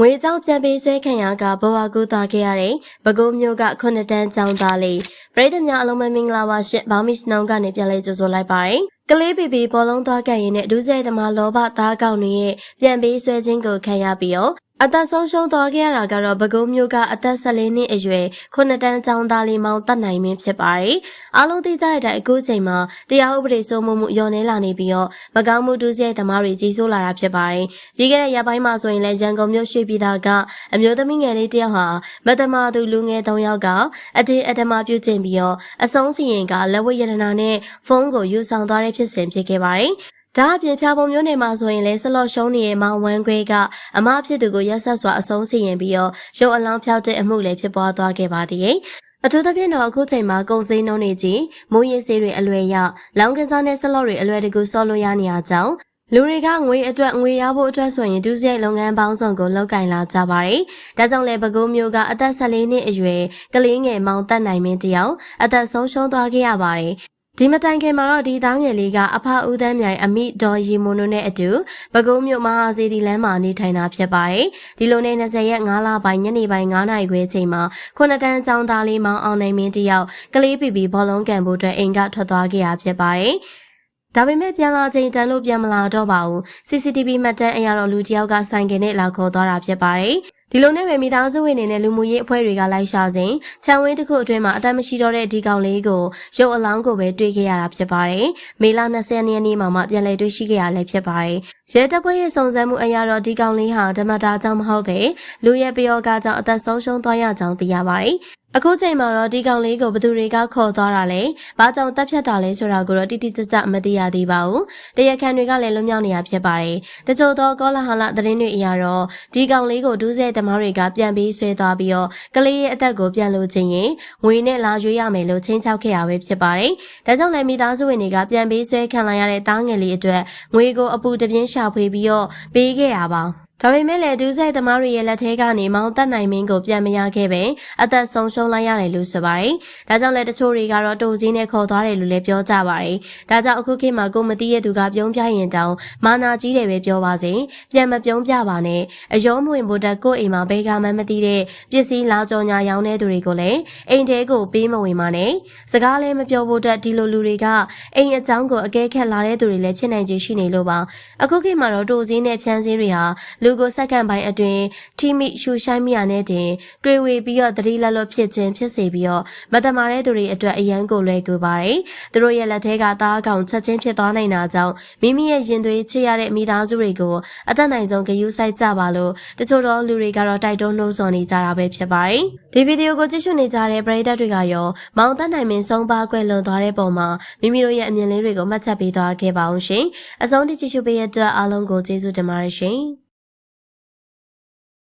ငွေကြောင့်ပြန်ပေးဆွဲခံရကဘဝကူသွားခဲ့ရတဲ့ပဲခူးမျိုးကခုနှစ်တန်းကျောင်းသားလေးပရိသတ်များအလုံးမင်္ဂလာပါရှင်ဘောင်မစ်နောင်ကနေပြန်လဲကြိုဆိုလိုက်ပါတယ်ကလေးဘီဘီဘောလုံးသွားကန်ရင်နဲ့ဒုစရိုက်သမားလောဘသားကောင်တွေရဲ့ပြန်ပေးဆွဲခြင်းကိုခံရပြီးတော့ အသက်ဆုံးရှုံးသွားခဲ့ရတာကတော့ပဲခူးမျိုးကအသက်14နှစ်အရွယ်ခုနှစ်တန်းကျောင်းသားလေးမောင်တတ်နိုင်မင်းဖြစ်ပါတယ်အားလုံးသိကြတဲ့အတိုင်းအခုချိန်မှာတရားဥပဒေစိုးမိုးမှုညှော်နှဲလာနေပြီးတော့မကောင်းမှုဒုစရိုက်သမားတွေကြီးစိုးလာတာဖြစ်ပါတယ်ပြီးခဲ့တဲ့ရက်ပိုင်းမှာဆိုရင်လည်းရန်ကုန်မြို့ရွှေပြည်သာကအမျိုးသမီးငယ်လေးတစ်ယောက်ဟာမတမာသူလူငယ်၃ယောက်ကအတင်းအဓမ္မပြုကျင့်ပြီးတော့အဆုံးစီရင်ကလက်ဝတ်ရတနာနဲ့ဖုန်းကိုယူဆောင်သွားတဲ့ဖြစ်စဉ်ဖြစ်ခဲ့ပါတယ်။ ဒါအပြင်ဖြာပုံမျိုးနယ်မှာဆိုရင်လည်းဆလော့ရှုံးနေတဲ့မောင်ဝမ်းခွဲကအမဖြစ်သူကိုရက်ဆက်စွာအဆုံးစီရင်ပြီးတော့ရုပ်အလောင်းဖျောက်တဲ့အမှုလည်းဖြစ်ပွားသွားခဲ့ပါသေးတယ်။အထူးသဖြင့်တော့အခုချိန်မှာကုန်စည်နှုန်းတွေကြီးမိုးရေစေးတွေအလွယ်ရောက်လောင်ကစားနဲ့ဆလော့တွေအလွယ်တကူဆော့လို့ရနေရကြောင်းလူတွေကငွေအတွက်ငွေရဖို့အတွက်ဆိုရင်ဒုစရိုက်လုပ်ငန်းပေါင်းစုံကိုလောက်ကင်လာကြပါတယ်။ဒါကြောင့်လည်းပဲခူးမျိုးကအသက်14နှစ်အရွယ်ကလေးငယ်မောင်တက်နိုင်မင်းတယောက်အသက်ဆုံးရှုံးသွားခဲ့ရပါတယ်။ ဒီမတိုင်ခင်မှာတော့ဒီသားငယ်လေးကအဖဦးတန်းမြိုင်အမိဒေါ်ရီမွန်တို့နဲ့အတူပဲခူးမြို့မဟာစီဒီလမ်းမှာနေထိုင်တာဖြစ်ပါတယ်။ဒီလိုနဲ့20ရက်9လပိုင်းညနေပိုင်း9နာရီခွဲချိန်မှာခုနှစ်တန်းចောင်းသားလေးမောင်အောင်နိုင်မင်းတယောက်ကလေးပီပီဘောလုံးကန်ဖို့အတွက်အိမ်ကထွက်သွားခဲ့ရဖြစ်ပါတယ်။ဒါပေမဲ့ပြန်လာချိန်တန်လို့ပြန်မလာတော့ပါဘူး CCTV မှတ်တမ်းအရတော့လူတစ်ယောက်ကဆိုင်ကင်နဲ့လာခေါ်သွားတာဖြစ်ပါတယ် ဒီလိုနဲ့ပဲမိသားစုဝင်တွေနဲ့လူမှုရေးအဖွဲ့တွေကလိုက်ရှာစဉ်ခြံဝင်းတစ်ခုအတွင်းမှာအသက်မရှိတော့တဲ့ဒီကောင်လေးကိုရုပ်အလောင်းကိုပဲတွေ့ခဲ့ရတာဖြစ်ပါတယ်မေလ20ရက်နေ့မှာမှပြန်လည်တွေ့ရှိခဲ့ရလည်းဖြစ်ပါတယ်ရဲတပ်ဖွဲ့ရဲ့စုံစမ်းမှုအရတော့ဒီကောင်လေးဟာဓမ္မတာကြောင့်မဟုတ်ပဲလူရဲ့ပယောဂကြောင့်အသက်ဆုံးရှုံးသွားရကြောင်းသိရပါတယ် အခုချိန်မှာတော့ဒီကောင်လေးကိုဘသူတွေကခေါ်သွားတာလဲ။ဘာကြောင့်တပ်ဖြတ်တာလဲဆိုတာကိုတော့တိတိကျကျမသိရသေးပါဘူး။တရားခံတွေကလည်းလွတ်မြောက်နေရဖြစ်ပါတယ်။တချို့သောကောလာဟလသတင်းတွေအရတော့ဒီကောင်လေးကိုဒူးဆဲသမားတွေကပြန်ပြီးဆွဲသွားပြီးတော့ကလေးရဲ့အသက်ကိုပြန်လို့ချင်းရင်ငွေနဲ့လာရွေးရမယ်လို့ချင်းချောက်ခဲ့ရပဲဖြစ်ပါတယ်။ဒါကြောင့်လည်းမိသားစုဝင်တွေကပြန်ပြီးဆွဲခံလာရတဲ့တားငယ်လေးအတွက်ငွေကိုအပူတပြင်းရှာဖွေပြီးတော့ပေးခဲ့ရပါ ဒါပေမဲ့လည်းဒူးဆိုင်သမားတွေရဲ့လက်ထဲကနေမောင်းတက်နိုင်မင်းကိုပြန်မရခဲ့ပဲအသက်ဆုံးရှုံးလိုက်ရတယ်လို့ဆိုပါတယ်။ဒါကြောင့်လည်းတချို့တွေကတော့တူစည်းနဲ့ခေါ်သွားတယ်လို့လည်းပြောကြပါတယ်။ဒါကြောင့်အခုခေတ်မှာကိုမသိတဲ့သူကပြုံးပြရင်တောင်မာနာကြီးတယ်ပဲပြောပါစေ။ပြန်မပြုံးပြပါနဲ့။အယောမဝင်ဖို့တက်ကိုအိမ်မှာဘဲကမှမသိတဲ့ပစ္စည်းလာကြော်ညာရောင်းတဲ့သူတွေကိုလည်းအိမ်ထဲကိုပေးမဝင်ပါနဲ့။စကားလည်းမပြောဖို့တက်ဒီလိုလူတွေကအိမ်အကြောင်းကိုအကဲခတ်လာတဲ့သူတွေလည်းဖြစ်နိုင်ခြေရှိနေလို့ပါ။အခုခေတ်မှာတော့တူစည်းနဲ့ဖြန်းစည်းတွေဟာလူကိုစက္ကန့်ပိုင်းအတွင်းထိမိရှူဆိုင်မိရနဲ့တင်တွေ့ဝေပြီးတော့သတိလက်လွတ်ဖြစ်ခြင်းဖြစ်စေပြီးတော့မတမာတဲ့သူတွေအတွက်အရန်ကိုလွယ်ကူပါတယ်။သူတို့ရဲ့လက်ထဲကသားကောင်ချက်ချင်းဖြစ်သွားနိုင်တာကြောင့်မိမိရဲ့ရင်သွေးချစ်ရတဲ့မိသားစုတွေကိုအသက်နိုင်ဆုံးဂရုစိုက်ကြပါလို့တချို့သောလူတွေကတော့တိုက်တွန်းနှိုးဆော်နေကြတာပဲဖြစ်ပါတယ်။ဒီဗီဒီယိုကိုကြည့်ရှုနေကြတဲ့ပရိသတ်တွေကရောမောင်သက်နိုင်မင်းဆုံးပါကွယ်လွန်သွားတဲ့ပုံမှာမိမိတို့ရဲ့အမြင်လေးတွေကိုမှတ်ချက်ပေးသွားခဲ့ပါအောင်ရှင်။အဆုံးထိကြည့်ရှုပေးရတဲ့အတွက်အားလုံးကိုကျေးဇူးတင်ပါတယ်ရှင်။